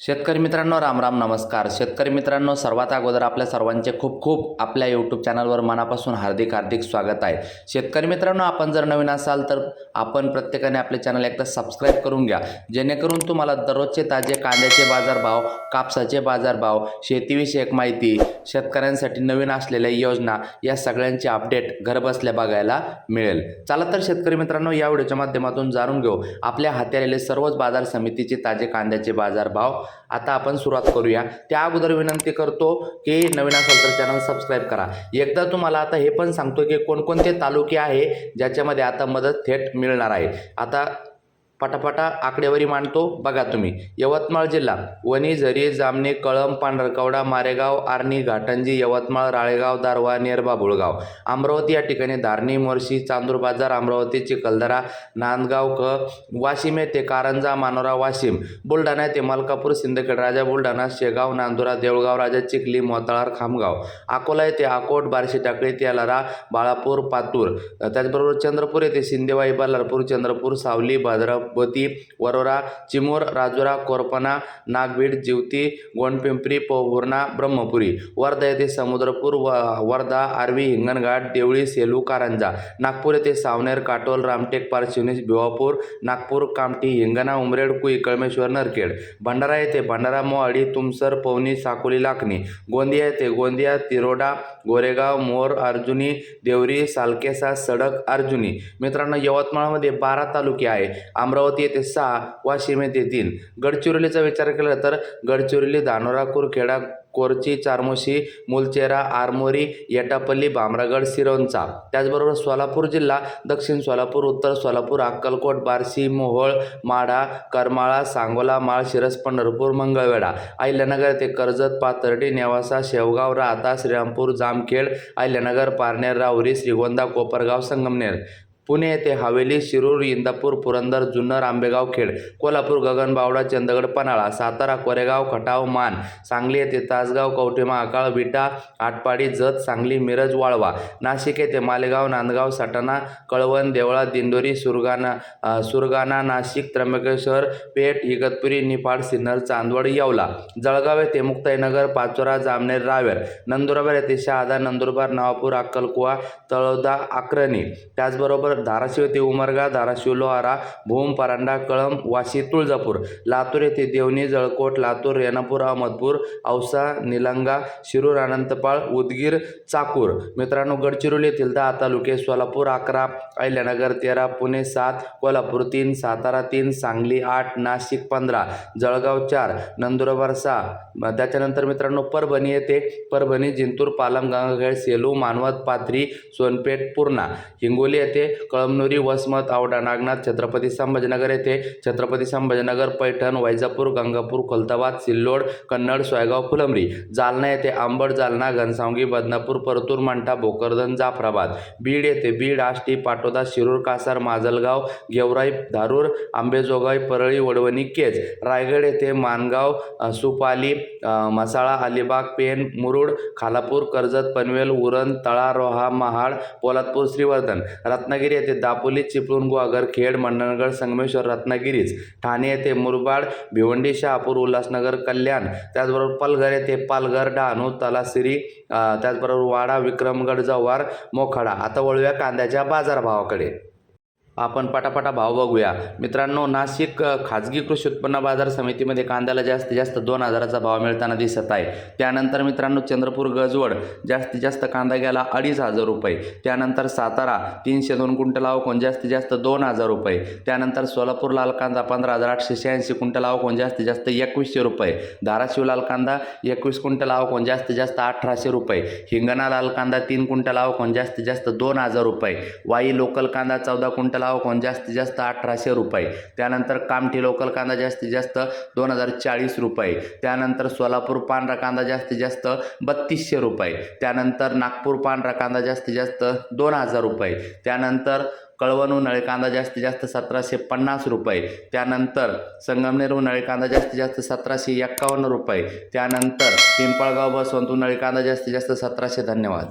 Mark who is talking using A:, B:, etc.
A: शेतकरी मित्रांनो राम राम नमस्कार. शेतकरी मित्रांनो सर्वात अगोदर आपल्या सर्वांचे खूप खूप आपल्या यूट्यूब चॅनलवर मनापासून हार्दिक हार्दिक स्वागत आहे. शेतकरी मित्रांनो आपण जर नवीन असाल तर आपण प्रत्येकाने आपले चॅनल एकदा सबस्क्राईब करून घ्या. जेणेकरून तुम्हाला दररोजचे ताजे कांद्याचे बाजारभाव कापसाचे बाजारभाव शेतीविषयक माहिती शेतकऱ्यांसाठी नवीन असलेल्या योजना या सगळ्यांची अपडेट घरबसल्या बघायला मिळेल. चला तर शेतकरी मित्रांनो या व्हिडिओच्या माध्यमातून जाणून घेऊ. आपल्या हाती आलेले सर्वच बाजार समितीचे ताजे कांद्याचे बाजारभाव आता आपण सुरुवात करूया. त्या अगोदर विनंती करतो की नवीन असाल तर चॅनल सबस्क्राईब करा. एकदा तुम्हाला आता हे पण सांगतो की कोणकोणते तालुके आहे ज्याच्यामध्ये आता मदत थेट मिळणार आहे. आता पटापटा आकडेवारी मांडतो. बघा तुम्ही. यवतमाळ जिल्हा. वणी झरी जामणे कळंब पांढरकवडा मारेगाव आर्णी घाटंजी यवतमाळ राळेगाव दारवा नेरबा बुळगाव. अमरावती या ठिकाणी धारणी मोर्शी चांदूर बाजार अमरावती चिखलदरा नांदगाव क वाशिम येथे कारंजा मानोरा वाशिम बुलढाणा येथे मलकापूर सिंदखेड राजा बुलढाणा शेगाव नांदुरा देवळगाव राजा चिखली मोताळार खामगाव. अकोला येथे अकोट बार्शी टाकळी तेलारा बाळापूर पातूर. त्याचबरोबर चंद्रपूर येथे शिंदेवाई बल्लारपूर चंद्रपूर सावली भद्रावती वरोरा चिमूर राजुरा कोरपणा नागभीड जिवती गोंडपिंपरी पोहुर्णा ब्रह्मपुरी वर्धा येथे समुद्रपूर व वर्धा आर्वी हिंगणघाट देवळी सेलू कारंजा नागपूर येथे सावनेर काटोल रामटेक पारशिवनी भिवापूर नागपूर कामठी हिंगणा उमरेड कुई कळमेश्वर नरखेड भंडारा येथे भंडारा मोहाडी तुमसर पवनी साकोली लाखणी गोंदिया येथे गोंदिया तिरोडा गोरेगाव मोर अर्जुनी देवरी सालकेसा सडक अर्जुनी. मित्रांनो यवतमाळमध्ये बारा तालुके आहे. अमरावती येथे सहा वाशिम येथे तीन. गडचिरोलीचा विचार केला तर गडचिरोली धानोरा कुरखेडा कोरची चारमोशी मुलचेरा आरमोरी येटापल्ली भामरागड सिरोंचा. त्याचबरोबर सोलापूर जिल्हा दक्षिण सोलापूर उत्तर सोलापूर अक्कलकोट बार्शी मोहोळ माढा करमाळा सांगोला माळ शिरस पंढरपूर मंगळवेढा. अहिल्यानगर येथे कर्जत पाथर्डी नेवासा शेवगाव राहता श्रीरामपूर जामखेड अहिल्यानगर पारनेर राहुरी श्रीगोंदा कोपरगाव संगमनेर. पुणे येथे हवेली शिरूर इंदापूर पुरंदर जुन्नर आंबेगाव खेड कोल्हापूर गगनबावडा चंदगड पन्हाळा सातारा कोरेगाव खटाव मान सांगली येथे तासगाव कवठेमा आकाळ विटा आटपाडी जत सांगली मिरज वाळवा नाशिक येथे मालेगाव नांदगाव सटाणा कळवण देवळा दिंडोरी सुरगाणा सुरगाणा नाशिक त्र्यंबकेश्वर पेठ इगतपुरी निफाड सिन्नर चांदवड येवला जळगाव येथे मुक्ताईनगर पाचोरा जामनेर रावेर नंदुरबार येथे शहादा नंदुरबार नवापूर अक्कलकुवा तळोदा अक्राणी त्याचबरोबर धाराशिव येथे उमरगा धाराशिव लोहारा भूम परांडा कळंब वाशी तुळजापूर लातूर येथे देवणी जळकोट लातूर रेणापूर अहमदपूर औसा निलंगा शिरूर अनंतपाळ उदगीर चाकूर. मित्रांनो गडचिरोली येथील दहा तालुके सोलापूर अकरा अहिल्यानगर तेरा पुणे सात कोल्हापूर तीन सातारा तीन सांगली आठ नाशिक पंधरा जळगाव चार नंदुरबार सहा. त्याच्यानंतर मित्रांनो परभणी येथे परभणी जिंतूर पालम गंगाखेड सेलू मानवत पाथरी सोनपेठ पूर्णा. हिंगोली येथे कळमनुरी वसमत आवडा नागनाथ छत्रपती संभाजीनगर येथे छत्रपती संभाजीनगर पैठण वैजापूर गंगापूर खुलताबाद सिल्लोड कन्नड सोयगाव फुलंबरी जालना येथे आंबड जालना घनसावंगी बदनापूर परतूर मंठा भोकरदन जाफराबाद बीड येथे बीड आष्टी पाटोदा शिरूर कासार माजलगाव गेवराई धारूर आंबेजोगाई परळी वडवणी केज रायगड येथे मानगाव सुपाली मसाळा अलिबाग पेन मुरुड खालापूर कर्जत पनवेल उरण तळा रोहा महाड पोलादपूर श्रीवर्धन रत्नागिरी येथे दापोली चिपळूण गुहागर खेड मंडणगड संगमेश्वर रत्नागिरीच ठाणे येथे मुरबाड भिवंडी शहापूर उल्हासनगर कल्याण त्याचबरोबर पालघर येथे पालघर डहाणू तलासिरी त्याचबरोबर वाडा विक्रमगड जव्हार मोखाडा. आता वळूया कांद्याच्या बाजारभावाकडे. आपण पटापटा भाव बघूया. मित्रांनो नाशिक खाजगी कृषी उत्पन्न बाजार समितीमध्ये कांद्याला जास्तीत जास्त दोन हजाराचा भाव मिळताना दिसत आहे. त्यानंतर मित्रांनो चंद्रपूर गजवड जास्तीत जास्त कांदा गेला अडीच हजार रुपये. त्यानंतर सातारा तीनशे दोन क्विंटल आवकून जास्तीत जास्त दोन हजार रुपये. त्यानंतर सोलापूर लाल कांदा पंधरा हजार आठशे शहाऐंशी क्विंटल आवकून जास्तीत जास्त एकवीसशे रुपये. धाराशिव लाल कांदा एकवीस क्विंटल आवकून जास्तीत जास्त अठराशे रुपये. हिंगणा लाल कांदा तीन क्विंटल आवकून जास्तीत जास्त दोन हजार रुपये. वाई लोकल कांदा चौदा क्विंटल आवकून जास्तीत जास्त अठराशे रुपये. त्यानंतर कामठी लोकल कांदा जास्तीत जास्त दोन हजार चाळीस रुपये. त्यानंतर सोलापूर पांढरा कांदा जास्तीत जास्त बत्तीसशे रुपये. त्यानंतर नागपूर पांढरा कांदा जास्तीत जास्त दोन हजार रुपये. त्यानंतर कळवण उन्हाळी कांदा जास्तीत जास्त सतराशे पन्नास रुपये. त्यानंतर संगमनेर उन्हाळी कांदा जास्तीत जास्त सतराशे एक्कावन्न रुपये. त्यानंतर पिंपळगाव बसवंत उन्हाळी कांदा जास्तीत जास्त सतराशे. धन्यवाद.